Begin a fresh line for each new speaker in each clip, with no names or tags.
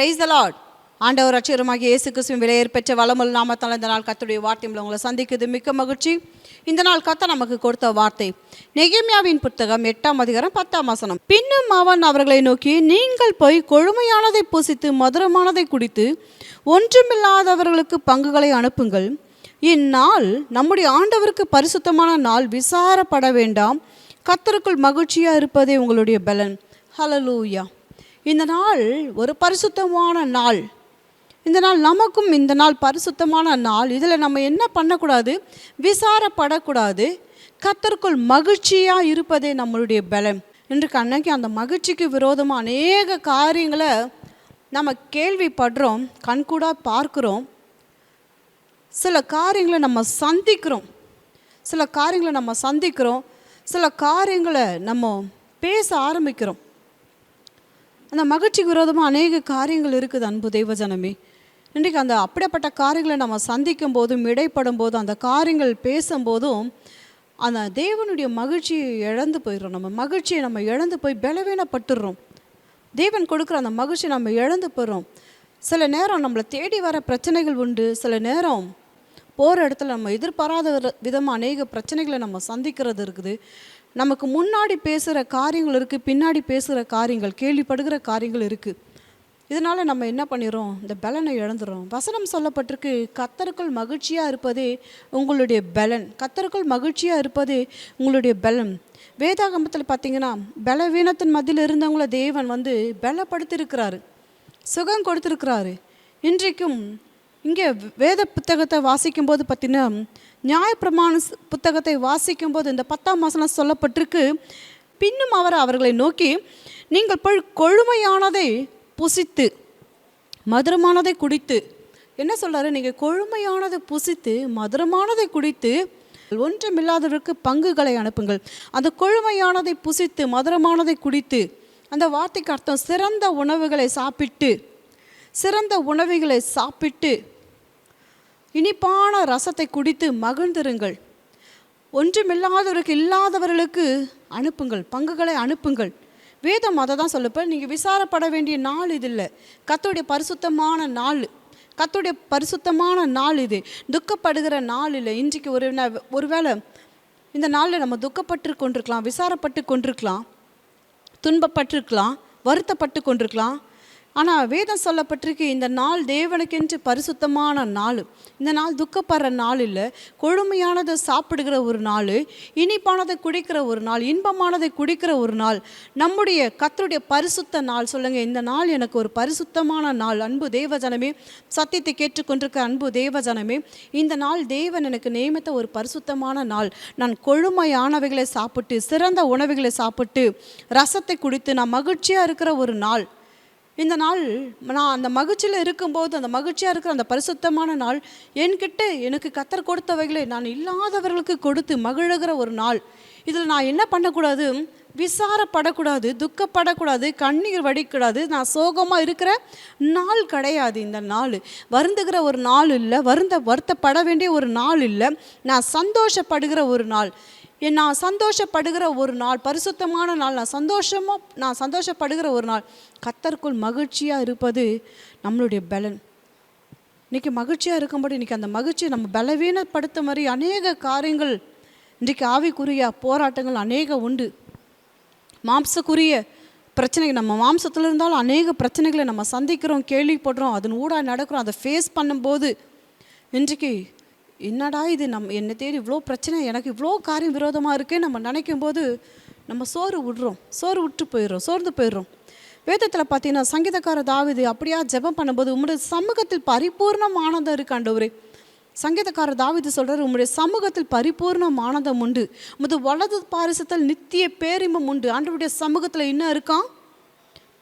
Praise the Lord ஆண்டவர் அச்சரமாகிய இயேசு கிறிஸ்துவின் விலையேற் பெற்ற வளமுள்ள நாமத்தால் இந்த நாள் கத்துடைய வார்த்தையில் உங்களை சந்திக்குது மிக்க மகிழ்ச்சி. இந்த நாள் கத்த நமக்கு கொடுத்த வார்த்தை. நெகிமியாவின் புத்தகம் எட்டாம் அதிகாரம் பத்தாம் வசனம். பின்னும் அவன் அவர்களை நோக்கி நீங்கள் போய் கொழுமையானதை பூசித்து மதுரமானதை குடித்து ஒன்றுமில்லாதவர்களுக்கு பங்குகளை அனுப்புங்கள். இந்நாள் நம்முடைய ஆண்டவருக்கு பரிசுத்தமான நாள் விசாரப்பட வேண்டாம். கத்தருக்குள் மகிழ்ச்சியாக இருப்பதே உங்களுடைய பலன். ஹலலூயா இந்த நாள் ஒரு பரிசுத்தமான நாள். இந்த நாள் நமக்கும் இந்த நாள் பரிசுத்தமான நாள். இதில் நம்ம என்ன பண்ணக்கூடாது? விசாரப்படக்கூடாது. கத்தருக்குள் மகிழ்ச்சியாக இருப்பதே நம்மளுடைய பலம். இன்றைக்கு அன்னைக்கு அந்த மகிழ்ச்சிக்கு விரோதமாக அநேக காரியங்களை நம்ம கேள்விப்படுறோம் கண்கூடாக பார்க்குறோம். சில காரியங்களை நம்ம சந்திக்கிறோம். சில காரியங்களை நம்ம சந்திக்கிறோம். சில காரியங்களை நம்ம பேச ஆரம்பிக்கிறோம். அந்த மகிழ்ச்சிக்கு விரோதமாக அநேக காரியங்கள் இருக்குது அன்பு தெய்வஜனமே. இன்றைக்கு அந்த அப்படிப்பட்ட காரியங்களை நம்ம சந்திக்கும் போதும் இடைப்படும் போதும் அந்த காரியங்கள் பேசும்போதும் அந்த தேவனுடைய மகிழ்ச்சியை இழந்து போயிடுறோம் நம்ம. மகிழ்ச்சியை நம்ம இழந்து போய் பலவீனப்பட்டுடுறோம். தேவன் கொடுக்குற அந்த மகிழ்ச்சியை நம்ம இழந்து போயிடுறோம். சில நேரம் நம்மளை தேடி வர பிரச்சனைகள் உண்டு. சில நேரம் போகிற இடத்துல நம்ம எதிர்பாராத விதமாக அநேக பிரச்சனைகளை நம்ம சந்திக்கிறது இருக்குது. நமக்கு முன்னாடி பேசுகிற காரியங்கள் இருக்குது பின்னாடி பேசுகிற காரியங்கள் கேள்விப்படுகிற காரியங்கள் இருக்குது இதனால் நம்ம என்ன பண்ணிடுறோம் இந்த பலனை இழந்துடும் வசனம் சொல்லப்பட்டிருக்கு கத்தருக்குள் மகிழ்ச்சியாக இருப்பதே உங்களுடைய பலன். கத்தருக்குள் மகிழ்ச்சியாக இருப்பதே உங்களுடைய பலன் வேதாகமத்தில் பார்த்தீங்கன்னா பலவீனத்தின் மத்தியில் இருந்தவங்கள தேவன் வந்து பலப்படுத்தியிருக்கிறாரு. சுகம் கொடுத்துருக்கிறாரு. இன்றைக்கும் இங்கே வேத புத்தகத்தை வாசிக்கும்போது பார்த்தீங்கன்னா நியாயப்பிரமாண புத்தகத்தை வாசிக்கும்போது இந்த பத்தாம் வசனம் சொல்லப்பட்டிருக்கு. பின்னும் அவர் அவர்களை நோக்கி நீங்கள் போய் கொழுமையானதை புசித்து மதுரமானதை குடித்து என்ன சொல்கிறாரு நீங்கள் கொழுமையானதை புசித்து மதுரமானதை குடித்து ஒன்றுமில்லாதவருக்கு பங்குகளை அனுப்புங்கள். அந்த கொழுமையானதை புசித்து மதுரமானதை குடித்து அந்த வார்த்தைக்கு அர்த்தம் சிறந்த உணவுகளை சாப்பிட்டு சிறந்த உணவுகளை சாப்பிட்டு இனிப்பான ரசத்தை குடித்து மகிழ்ந்திருங்கள். ஒன்றுமில்லாதவருக்கு இல்லாதவர்களுக்கு அனுப்புங்கள் பங்குகளை அனுப்புங்கள். வேதம் அதை தான் சொல்லப்போ நீங்கள் விசாரப்பட வேண்டிய நாள் இது இல்லை. கத்தோடைய பரிசுத்தமான நாள். கத்தோடைய பரிசுத்தமான நாள் இது. துக்கப்படுகிற நாள் இல்லை. இன்றைக்கு ஒரு ஒருவேளை இந்த நாளில் நம்ம துக்கப்பட்டு கொண்டிருக்கலாம் விசாரப்பட்டு கொண்டிருக்கலாம் துன்பப்பட்டிருக்கலாம் வருத்தப்பட்டு கொண்டிருக்கலாம் ஆனால் வேதம் சொல்லப்பட்டிருக்கு இந்த நாள் தேவனுக்கென்று பரிசுத்தமான நாள். இந்த நாள் துக்கப்படுற நாள் இல்லை கொழுமையானதை சாப்பிடுகிற ஒரு நாள் இனிப்பானதை குடிக்கிற ஒரு நாள் இன்பமானதை குடிக்கிற ஒரு நாள். நம்முடைய கத்தருடைய பரிசுத்த நாள் சொல்லுங்கள் இந்த நாள் எனக்கு ஒரு பரிசுத்தமான நாள். அன்பு தேவஜனமே சத்தியத்தை கேட்டுக்கொண்டிருக்க அன்பு தேவஜனமே இந்த நாள் தேவன் எனக்கு நியமித்த ஒரு பரிசுத்தமான நாள். நான் கொழுமையானவைகளை சாப்பிட்டு சிறந்த உணவுகளை சாப்பிட்டு ரசத்தை குடித்து நான் மகிழ்ச்சியாக இருக்கிற ஒரு நாள். இந்த நாள் நான் அந்த மகிழ்ச்சியில் இருக்கும்போது அந்த மகிழ்ச்சியாக இருக்கிற அந்த பரிசுத்தமான நாள் என்கிட்ட எனக்கு கத்தர் கொடுத்தவைகளை நான் இல்லாதவர்களுக்கு கொடுத்து மகிழுகிற ஒரு நாள். இதில் நான் என்ன பண்ணக்கூடாது? விசாரப்படக்கூடாது துக்கப்படக்கூடாது கண்ணீர் வடிக்கூடாது நான் சோகமாக இருக்கிற நாள் கிடையாது இந்த நாள். வருந்துகிற ஒரு நாள் இல்லை வருந்த வருத்தப்பட வேண்டிய ஒரு நாள் இல்லை. நான் சந்தோஷப்படுகிற ஒரு நாள். என் நான் சந்தோஷப்படுகிற ஒரு நாள் பரிசுத்தமான நாள் நான் சந்தோஷமாக நான் சந்தோஷப்படுகிற ஒரு நாள் கத்தருக்குள் மகிழ்ச்சியாக இருப்பது நம்மளுடைய பலன். இன்றைக்கி மகிழ்ச்சியாக இருக்கும்படி இன்றைக்கி அந்த மகிழ்ச்சியை நம்ம பலவீனப்படுத்த மாதிரி அநேக காரியங்கள் இன்றைக்கி ஆவிக்குரிய போராட்டங்கள் அநேக உண்டு. மாம்சக்குரிய பிரச்சனைகள் நம்ம மாம்சத்தில் இருந்தாலும் அநேக பிரச்சனைகளை நம்ம சந்திக்கிறோம் கேள்விப்படுறோம் அதன் ஊடாக நடக்கிறோம் அதை ஃபேஸ் பண்ணும்போது இன்றைக்கு என்னடா இது? நம்ம என்னை தேடி இவ்வளோ பிரச்சனை எனக்கு இவ்வளோ காரியம் விரோதமாக இருக்கே. நம்ம நினைக்கும் போது நம்ம சோறு விடுறோம் சோறு விட்டு போயிடுறோம். சோர்ந்து போயிடுறோம். வேதத்தில் பார்த்தீங்கன்னா சங்கீதக்கார தாவிது அப்படியா ஜெபம் பண்ணும்போது உங்களுடைய சமூகத்தில் பரிபூர்ணம் ஆனந்தம் இருக்கு ஆண்டவரே. சங்கீதக்கார தாவிது சொல்கிறார் உங்களுடைய சமூகத்தில் பரிபூர்ணம் ஆனந்தம் உண்டு. முது வலது பாரிசத்தில் நித்திய பேரிமம் உண்டு. ஆண்டவருடைய சமூகத்தில் என்ன இருக்கான்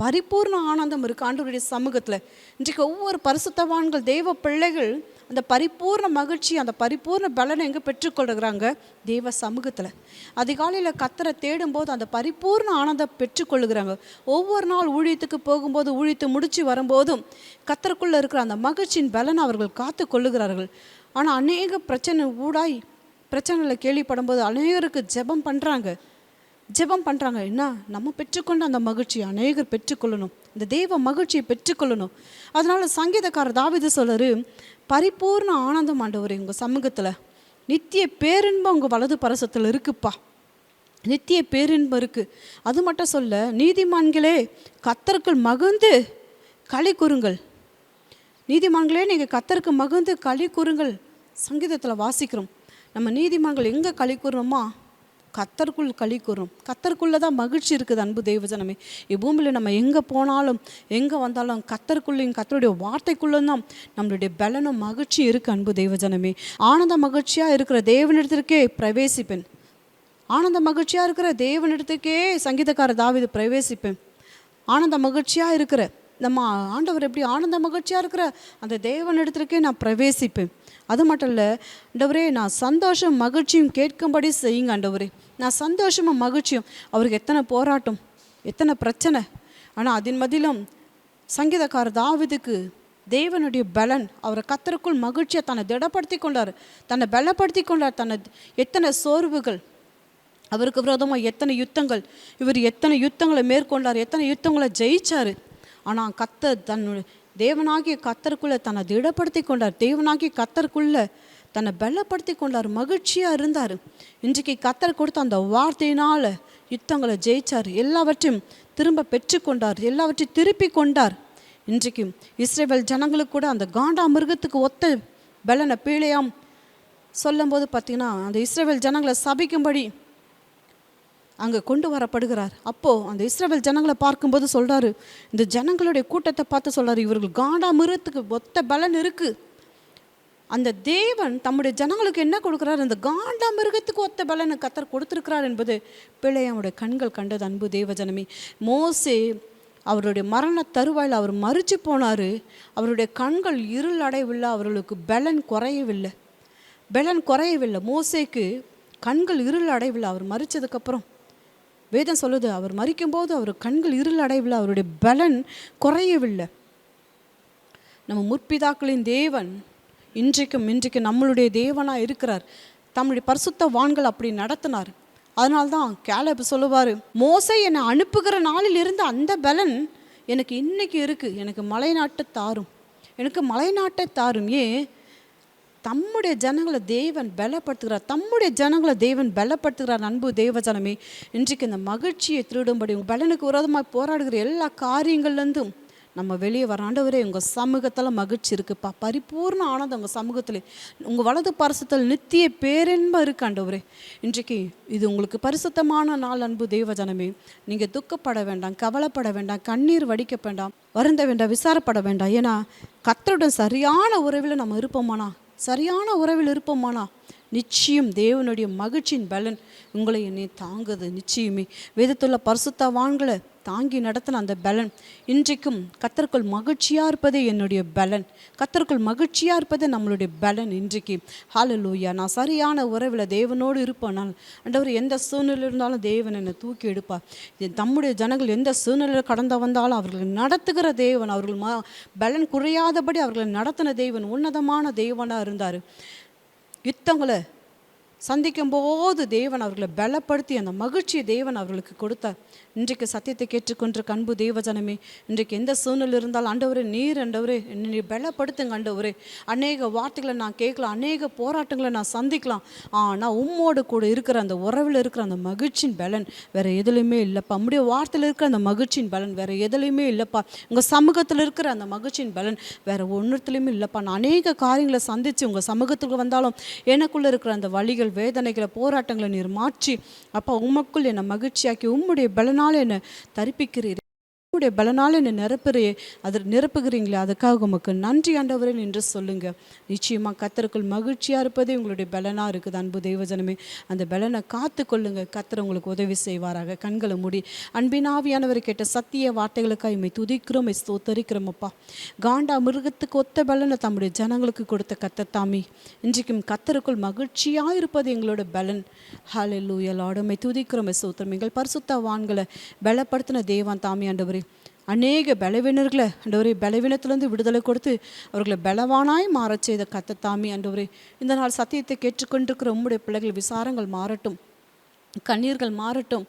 பரிபூர்ண ஆனந்தம் இருக்கு ஆண்டவருடைய சமூகத்தில். இன்றைக்கு ஒவ்வொரு பரிசுத்தவான்கள் தெய்வ பிள்ளைகள் அந்த பரிபூர்ண மகிழ்ச்சி அந்த பரிபூர்ண பலனை எங்கே பெற்றுக்கொள்கிறாங்க? தெய்வ சமூகத்தில். அதிகாலையில் கத்தரை தேடும்போது அந்த பரிபூர்ண ஆனந்தம் பெற்றுக்கொள்ளுகிறாங்க. ஒவ்வொரு நாள் ஊழியத்துக்கு போகும்போது ஊழியத்தை முடித்து வரும்போதும் கத்தருக்குள்ளே இருக்கிற அந்த மகிழ்ச்சியின் பலனை அவர்கள் காத்து கொள்ளுகிறார்கள். ஆனால் அநேக பிரச்சனை ஊடாய் பிரச்சனைகளை கேள்விப்படும்போது அநேகருக்கு ஜெபம் பண்ணுறாங்க ஜெபம் பண்ணுறாங்க என்ன? நம்ம பெற்றுக்கொண்ட அந்த மகிழ்ச்சி அநேகர் பெற்றுக்கொள்ளணும். இந்த தெய்வ மகிழ்ச்சியை பெற்றுக்கொள்ளணும். அதனால் சங்கீதக்காரர் தாவிது சொல்லரு பரிபூர்ண ஆனந்தம் ஆண்டவர் உங்கள் சமூகத்தில். நித்திய பேரின்பம் உங்கள் வலது பரசத்தில் இருக்குப்பா. நித்திய பேரின்பம் இருக்குது அது மட்டும் சொல்ல நீதிமான்களே கத்தர்கள் மகிழ்ந்து களி கூறுங்கள். நீதிமான்களே நீங்கள் கத்தருக்கு மகிழ்ந்து களி கூறுங்கள். சங்கீதத்தில் வாசிக்கிறோம். நம்ம நீதிமான்கள் எங்கே களி கூறுறோமா? கத்தருக்குள் களி கூறும். கத்தருக்குள்ளே தான் மகிழ்ச்சி இருக்குது அன்பு தெய்வஜனமே. இப்பூமியில் நம்ம எங்கே போனாலும் எங்கே வந்தாலும் கத்தருக்குள்ளேயும் கத்தருடைய வார்த்தைக்குள்ளே தான் நம்மளுடைய பலனும் மகிழ்ச்சி இருக்குது அன்பு தெய்வஜனமே. ஆனந்த மகிழ்ச்சியாக இருக்கிற தேவனிடத்திற்கே பிரவேசிப்பேன். ஆனந்த மகிழ்ச்சியாக இருக்கிற தேவனிடத்துக்கே சங்கீதக்கார தாவிது பிரவேசிப்பேன். ஆனந்த மகிழ்ச்சியாக இருக்கிற நம்ம ஆண்டவர் எப்படி ஆனந்த மகிழ்ச்சியாக இருக்கிற அந்த தேவன் தேவனிடத்திற்கே நான் பிரவேசிப்பேன். அது மட்டும் இல்லை ஆண்டவரே நான் சந்தோஷம் மகிழ்ச்சியும் கேட்கும்படி செய்யுங்க ஆண்டவரே. நான் சந்தோஷமும் மகிழ்ச்சியும். அவருக்கு எத்தனை போராட்டம் எத்தனை பிரச்சனை. ஆனால் அதன் மதிலும் சங்கீதக்கார தாவிதுக்கு தேவனுடைய பலன் அவரை கத்தருக்குள் மகிழ்ச்சியை தன்னை திடப்படுத்தி கொண்டார். தன்னை பலப்படுத்தி கொண்டார் தன்னை எத்தனை சோர்வுகள். அவருக்கு விரோதமாக எத்தனை யுத்தங்கள். இவர் எத்தனை யுத்தங்களை மேற்கொண்டார் எத்தனை யுத்தங்களை ஜெயிச்சார். ஆனால் கத்தர் தன்னுடைய தேவனாகிய கத்தருக்குள்ளே தன்னை திடப்படுத்தி கொண்டார். தேவனாகிய கத்தருக்குள்ளே தன்னை பலப்படுத்தி கொண்டார். மகிழ்ச்சியாக இருந்தார். இன்றைக்கு கத்தர் கொடுத்த அந்த வார்த்தையினால் யுத்தங்களை ஜெயிச்சார். எல்லாவற்றையும் திரும்ப பெற்றுக்கொண்டார் எல்லாவற்றையும் திருப்பி கொண்டார். இன்றைக்கு இஸ்ரேவேல் ஜனங்களுக்கு கூட அந்த காண்டா மிருகத்துக்கு ஒத்த பலனை பீழையாம் சொல்லும்போது பார்த்திங்கன்னா அந்த இஸ்ரேல் ஜனங்களை சபிக்கும்படி அங்கே கொண்டு வரப்படுகிறார். அப்போது அந்த இஸ்ரேல் ஜனங்களை பார்க்கும்போது சொல்கிறாரு இந்த ஜனங்களுடைய கூட்டத்தை பார்த்து சொல்கிறார் இவர்கள் காண்டா மிருகத்துக்கு ஒத்த பலன் இருக்குது அந்த தேவன் தம்முடைய ஜனங்களுக்கு என்ன கொடுக்குறாரு? அந்த காண்டா மிருகத்துக்கு ஒத்த பலனை கத்தர் கொடுத்துருக்கிறார் என்பது பிள்ளையாவுடைய கண்கள் கண்டது அன்பு தேவஜனமே மோசே அவருடைய மரண தருவாயில் அவர் மறிச்சு போனார். அவருடைய கண்கள் இருள் அடையவில்லை அவர்களுக்கு பலன் குறையவில்லை. பலன் குறையவில்லை. மோசேக்கு கண்கள் இருள் அடையவில்லை அவர் மறிச்சதுக்கப்புறம் வேதம் சொல்லுது அவர் மறிக்கும்போது அவர் கண்கள் இருள் அடையவில்லை அவருடைய பலன் குறையவில்லை. நம்ம முற்பிதாக்களின் தேவன் இன்றைக்கும் இன்றைக்கு நம்மளுடைய தேவனாக இருக்கிறார். தம்முடைய பரிசுத்த வான்கள் அப்படி நடத்தினார். அதனால்தான் கேலப் சொல்லுவார் மோசை என்னை அனுப்புகிற நாளில் இருந்து அந்த பலன் எனக்கு இன்னைக்கு இருக்குது எனக்கு மலைநாட்டை தாரும். எனக்கு மலைநாட்டை தாரும். ஏன்? தம்முடைய ஜனங்களை தேவன் பலப்படுத்துகிறார். தம்முடைய ஜனங்களை தேவன் பலப்படுத்துகிறார். அன்பு தேவஜனமே இன்றைக்கு இந்த மகிழ்ச்சியை திருடும்படி உங்கள் பலனுக்கு விரோதமாக போராடுகிற எல்லா காரியங்கள்லேருந்தும் நம்ம வெளியே வர ஆண்டவரே உங்கள் சமூகத்தில் மகிழ்ச்சி இருக்குப்பா. பரிபூர்ண ஆனந்தம் உங்கள் சமூகத்தில். உங்கள் வலது பரிசுத்தல் நித்திய பேரென்பம் இருக்கு ஆண்டவரே. இன்றைக்கு இது உங்களுக்கு பரிசுத்தமான நாள் அன்பு தெய்வஜனமே நீங்கள் துக்கப்பட வேண்டாம் கவலைப்பட வேண்டாம் கண்ணீர் வடிக்க வேண்டாம் வருந்த வேண்டாம் விசாரப்பட வேண்டாம். ஏன்னா கத்தருடன் சரியான உறவில் நம்ம இருப்போமானா? சரியான உறவில் இருப்போமானா? நிச்சயம் தேவனுடைய மகிழ்ச்சியின் பலன் உங்களை என்னை தாங்குது. நிச்சயமே. வேதத்துள்ள பரிசுத்தவான்களை தாங்கி நடத்தின அந்த பலன் இன்றைக்கும் கத்தருக்குள் மகிழ்ச்சியாக இருப்பதே என்னுடைய பலன். கத்தர்க்குள் மகிழ்ச்சியாக இருப்பதே நம்மளுடைய பலன் இன்றைக்கு. ஹாலலூயா நான் சரியான உறவில் தேவனோடு இருப்பேனால் அண்டவர் எந்த சூழ்நிலை இருந்தாலும் தேவன் என்னை தூக்கி எடுப்பார். தம்முடைய ஜனங்கள் எந்த சூழ்நிலையில் கடந்து வந்தாலும் அவர்களை நடத்துகிற தேவன் அவர்கள் ம பலன் குறையாதபடி அவர்களை நடத்தின தேவன் உன்னதமான தேவனாக இருந்தார். யுத்தங்களை சந்திக்கும் போது தேவன் அவர்களை பலப்படுத்தி அந்த மகிழ்ச்சியை தேவன் அவர்களுக்கு கொடுத்தார். இன்றைக்கு சத்தியத்தை கேட்டுக்கொண்ட அன்பு தேவஜனமே இன்றைக்கு எந்த சூழ்நிலை இருந்தாலும் ஆண்டவரே நீர் ஆண்டவரே என்னை பலப்படுத்துங்க ஆண்டவரே அநேக வார்த்தைகளை நான் கேட்கலாம் அநேக போராட்டங்களை நான் சந்திக்கலாம். ஆனால் உம்மோடு கூட இருக்கிற அந்த உறவில் இருக்கிற அந்த மகிழ்ச்சியின் பலன் வேறு எதுலையுமே இல்லைப்பா. நம்முடைய வார்த்தையில் இருக்கிற அந்த மகிழ்ச்சியின் பலன் வேறு எதுலையுமே இல்லைப்பா. உங்கள் சமூகத்தில் இருக்கிற அந்த மகிழ்ச்சியின் பலன் வேறு ஒன்றுத்துலையுமே இல்லைப்பா. நான் அநேக காரியங்களை சந்தித்து உங்கள் சமூகத்துக்கு வந்தாலும் எனக்குள்ளே இருக்கிற அந்த வழிகள் வேதனைகளை போராட்டங்களை நீர் மாற்றி அப்பா உமக்குள் என்னை மகிழ்ச்சியாக்கி உம்முடைய பலனால் என்னை தரிப்பிக்கிறீர். உங்களுடைய பலனால் என்னை நிரப்புறே அதை நிரப்புகிறீங்களே அதுக்காக உமக்கு நன்றி ஆண்டவரே என்று சொல்லுங்கள் நிச்சயமாக கத்தருக்குள் மகிழ்ச்சியாக இருப்பதே உங்களுடைய பலனாக இருக்குது. அன்பு தெய்வஜனமே அந்த பலனை காத்து கொள்ளுங்கள் கத்தர் உங்களுக்கு உதவி செய்வாராக. கண்களை மூடி அன்பினாவியானவர் கேட்ட சத்திய வார்த்தைகளுக்காக இமை துதிக்கிறோம் ஸ்தோத்தரிக்கிறோமப்பா காண்டா மிருகத்துக்கு ஒத்த பலனை தம்முடைய ஜனங்களுக்கு கொடுத்த கத்தத்தாமி இன்றைக்கும் கத்தருக்குள் மகிழ்ச்சியாக இருப்பது எங்களோட பலன். ஹாலெல்லூயல் ஆடுமை துதிக்கிறோம் ஸ்தோத்திரம். எங்கள் பரிசுத்த வான்களை பலப்படுத்தின தேவான் தாமி ஆண்டவரே. அநேக பலவீனர்களை அண்டவரே பலவீனத்திலேருந்து விடுதலை கொடுத்து அவர்களை பலவானாய் மாறச் செய்த கத்தத்தாமி அண்டவரே இந்த நாள் சத்தியத்தை கேட்டுக்கொண்டிருக்கிற உம்முடைய பிள்ளைகள் விசாரங்கள் மாறட்டும் கண்ணீர்கள் மாறட்டும்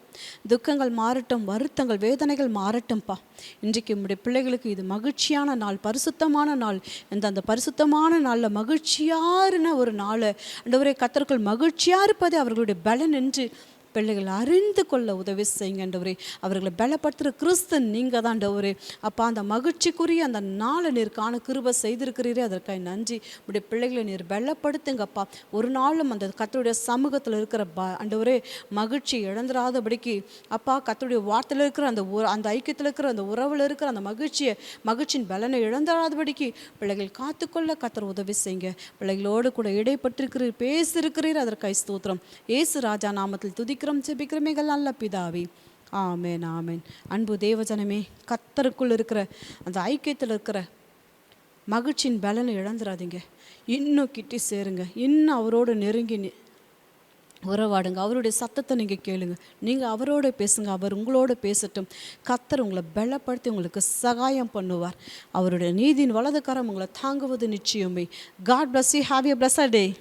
துக்கங்கள் மாறட்டும் வருத்தங்கள் வேதனைகள் மாறட்டும்ப்பா இன்றைக்கு உம்முடைய பிள்ளைகளுக்கு இது மகிழ்ச்சியான நாள் பரிசுத்தமான நாள். இந்த அந்த பரிசுத்தமான நாளில் மகிழ்ச்சியாருன ஒரு நாள். அண்டவரே கத்தர்கள் மகிழ்ச்சியாக இருப்பதே அவர்களுடைய பலன் என்று பிள்ளைகள் அறிந்து கொள்ள உதவி செய்யுங்க ஆண்டவரே அவர்களை பலப்படுத்துகிற கிறிஸ்தன் நீங்கள் தான் ஆண்டவரே அப்பா அந்த மகிழ்ச்சிக்குரிய அந்த நாளை நீர் காண கிருபை செய்திருக்கிறீரே. அதற்காக நன்றி. உடைய பிள்ளைகளை நீர் பலப்படுத்துங்கப்பா ஒரு நாளும் அந்த கத்தருடைய சமூகத்தில் இருக்கிற ப ஆண்டவரே மகிழ்ச்சி இழந்துராதபடிக்கு அப்பா கத்தருடைய வார்த்தையில் இருக்கிற அந்த உற அந்த ஐக்கியத்தில் இருக்கிற அந்த உறவில் இருக்கிற அந்த மகிழ்ச்சியை மகிழ்ச்சியின் பலனை இழந்துராதபடிக்கு பிள்ளைகள் காத்துக்கொள்ள கத்தர் உதவி செய்யுங்க. பிள்ளைகளோடு கூட இடைப்பட்டிருக்கிறீர் பேசியிருக்கிறீர். அதற்காக ஸ்தோத்திரம். ஏசு ராஜா நாமத்தில் ஜெபிக்கிறோம் ஜெபிக்கிறோமேகள் நல்ல பிதாவே. ஆமேன் ஆமேன். அன்பு தேவஜனமே கத்தருக்குள் இருக்கிற அந்த ஐக்கியத்தில் இருக்கிற மகிழ்ச்சியின் பலனை இழந்துடாதீங்க இன்னும் கிட்டி சேருங்க. இன்னும் அவரோடு நெருங்கி நி- உறவாடுங்க. அவருடைய சத்தத்தை நீங்கள் கேளுங்க. நீங்கள் அவரோட பேசுங்க. அவர் உங்களோட பேசட்டும். கத்தர் உங்களை பலப்படுத்தி உங்களுக்கு சகாயம் பண்ணுவார். அவருடைய நீதியின் வலதுக்காரம் உங்களை தாங்குவது நிச்சயமே. God bless you have a bless day